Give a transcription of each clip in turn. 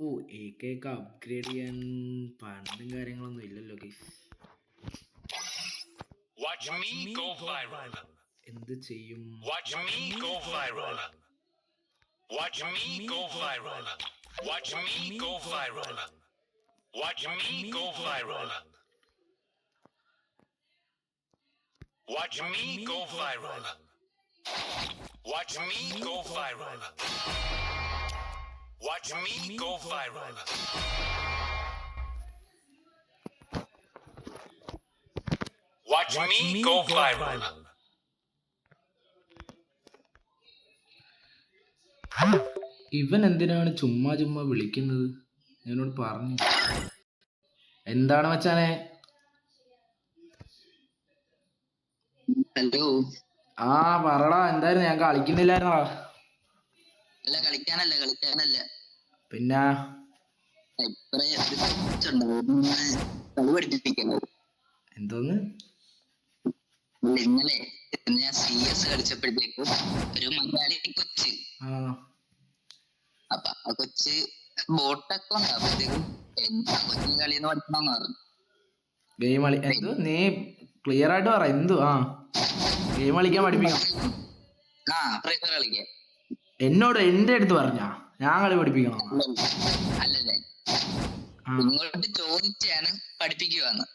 ഓ A ഒക്കെ upgrade ചെയ്യാൻ പണ്ടും കാര്യങ്ങളൊന്നും ഇല്ലല്ലോ guys Watch me go viral. എന്ത് ചെയ്യും Watch me go viral. Watch me go viral. Watch me go viral. Watch me go viral. Watch me go viral. Watch me go viral. Watch me go viral. Go viral. ഇവൻ എന്തിനാണ് ചുമ്മാ ചുമ്മാ വിളിക്കുന്നത്? എന്നോട് പറഞ്ഞു. എന്താണ് മച്ചാനെ? ഹലോ ആ പറടാ. എന്തായിരുന്നു? ഞാൻ കളിക്കുന്നില്ലായിരുന്നടാ. അല്ല കളിക്കാനല്ല കളിക്കാനല്ല. പിന്നെ? എന്തോന്ന്? ഇന്നലെ ഇന്ന് ഞാൻ സി എസ് കളിച്ചപ്പോഴത്തേക്കും ഒരു മലയാളി കൊച്ച്. അപ്പൊ ആ കൊച്ച് ബോട്ടൊക്കെ ഉണ്ട് അപ്പോഴത്തേക്കും കൊച്ചിന് കളിന്ന് പഠിക്കണമെന്ന് പറഞ്ഞു. ഗെയിം കളി എന്തോ നീ ക്ലിയർ ആയിട്ട് പറ എന്തു? ആ. ഗെയിം കളിക്കാൻ പഠിപ്പിക്കാം ആ ഫ്രീ ഫയർ കളിക്കാൻ. എന്നോട് എന്റെ അടുത്ത് പറഞ്ഞ ഞാൻ കളി പഠിപ്പിക്കണം? അല്ലല്ലേ. ആ. ഇങ്ങോട്ട് ചോദിച്ചാണ് പഠിപ്പിക്കുവാന്ന്.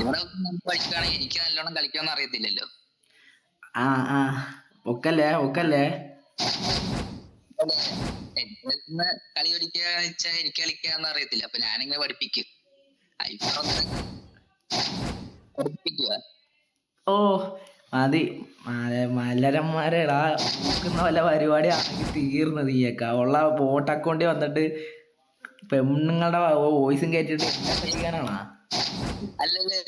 ഇവിടെ പഠിക്കുകയാണെങ്കിൽ എനിക്ക് നല്ലോണം കളിക്കാന്ന് അറിയത്തില്ലല്ലോ. ആ ആ. ഒക്കല്ലേ ഒക്കല്ലേ? കളി പഠിക്കാന്ന് വെച്ചാൽ എനിക്ക് കളിക്കാന്ന് അറിയത്തില്ല. അപ്പൊ ഞാനിങ്ങനെ പഠിപ്പിക്കും. ഐഫോൺ പഠിപ്പിക്കുക ഓ മതി. മലരന്മാരെടാ നോക്കുന്ന വല്ല പരിപാടി തീർന്നത് തീർന്നു നീയൊക്കെ ഉള്ള ബോട്ട് അക്കൗണ്ടിൽ വന്നിട്ട് പെണ്ണുങ്ങളുടെ വോയിസും കേട്ടിട്ട് ചെയ്യാനാണോ? അല്ലല്ലേ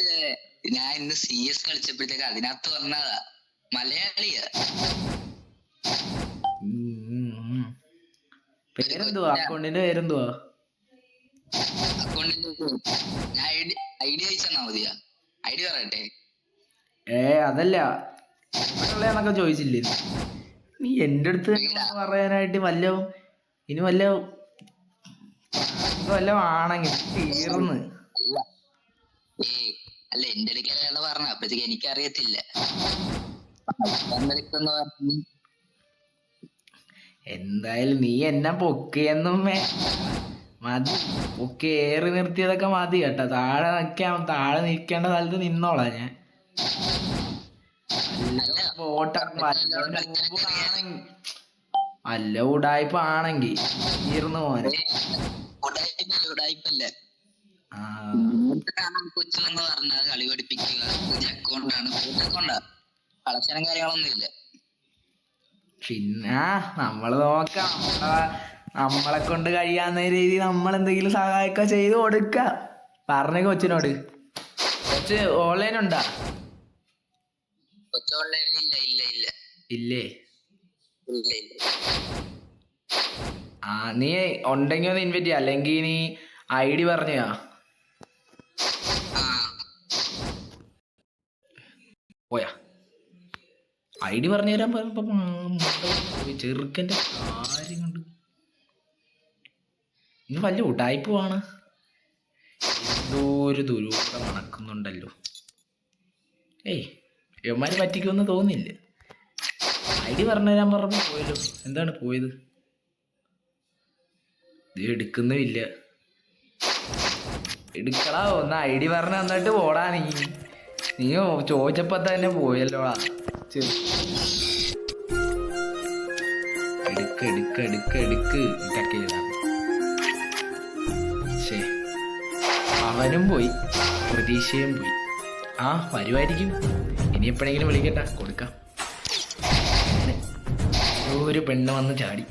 ഞാൻ ഇന്ന് സി എസ് കളിച്ചപ്പോഴത്തേക്ക് അതിനകത്ത് വന്നതാ. മലയാളിയ. പേരെന്തുവാ? അക്കൗണ്ടിന്റെ പേരെന്തുവാ? അക്കൗണ്ടിന്റെ ഐഡി ഐഡി അയച്ചെന്നാ മതിയാ. ഐഡി പറയട്ടെ. ഏ അതല്ല. എവിടെയുള്ളതെന്നൊക്കെ ചോദിച്ചില്ലേ? നീ എന്റെ അടുത്ത് പറയാനായിട്ട് വല്ല ഇനി വല്ല വല്ല ആണെങ്കിൽ തീർന്ന്. അല്ല. എന്റെ അടുക്കാനാണ് പറഞ്ഞ അപ്പഴത്തേക്ക് എനിക്കറിയത്തില്ല. എന്തായാലും നീ എന്നെ പൊക്കിയെന്നും മതി. പൊക്കി ഏറി നിർത്തിയതൊക്കെ മതി കേട്ടോ. താഴെ നിൽക്കാൻ താഴെ നിൽക്കേണ്ട സ്ഥലത്ത് നിന്നോളാം ഞാൻ. അല്ല ഉടായ്പ ആണെങ്കി. തീർന്നു പോനെ കൊച്ചിലെന്ന് പറഞ്ഞാൽ കളി പഠിപ്പിക്കുക. അക്കൗണ്ടാണ് അക്കൗണ്ടാ കളക്ഷനും കാര്യങ്ങളൊന്നും ഇല്ല. പിന്നെ നമ്മൾ നോക്കാം. നമ്മളെ കൊണ്ട് കഴിയാവുന്ന രീതി നമ്മൾ എന്തെങ്കിലും സഹായമൊക്കെ ചെയ്ത് കൊടുക്ക. പറഞ്ഞ കൊച്ചിനോട്. കൊച്ച് ഓൺലൈൻ ഉണ്ടാ? കൊച്ചു ഓൺലൈനിൽ ഇല്ല ഇല്ല. ഇല്ല? ഇല്ലേ ഇല്ല. ഇല്ല ആ നീ ഉണ്ടെങ്കിൽ ഒന്ന് ഇൻവൈറ്റ് ചെയ്യാം. അല്ലെങ്കിൽ നീ ഐ ഡി പറഞ്ഞാ പോയാ. ഐ ഡി പറഞ്ഞു തരാൻ ചെറുക്കന്റെ കാര്യം കൊണ്ട്. ഇത് വലിയ ഉടായ്പമാണ് എന്തോ ഒരു ദുരൂഹത നടക്കുന്നുണ്ടല്ലോ. ഏയ്. ഇവന്മാര് പറ്റിക്കുമെന്ന് തോന്നില്ല ഐ ഡി പറഞ്ഞു തരാൻ പറഞ്ഞു പോയല്ലോ. എന്താണ് പോയത്? ഇത് എടുക്കുന്നുമില്ല. എടുക്കടാ ഒന്ന് ഐ ഡി പറഞ്ഞ് തന്നിട്ട് പോടാ നീ. നീ ചോദിച്ചപ്പോ തന്നെ പോയല്ലോടാ എടുക്ക് എടുക്ക് എടുക്ക എടുക്ക്. അവനും പോയി. പ്രതീക്ഷയും പോയി. ആ വരുമായിരിക്കും ഇനി എപ്പോഴെങ്കിലും വിളിക്കട്ടെ. കൊടുക്കാം. ഒരു പെണ്ണ് വന്ന് ചാടി.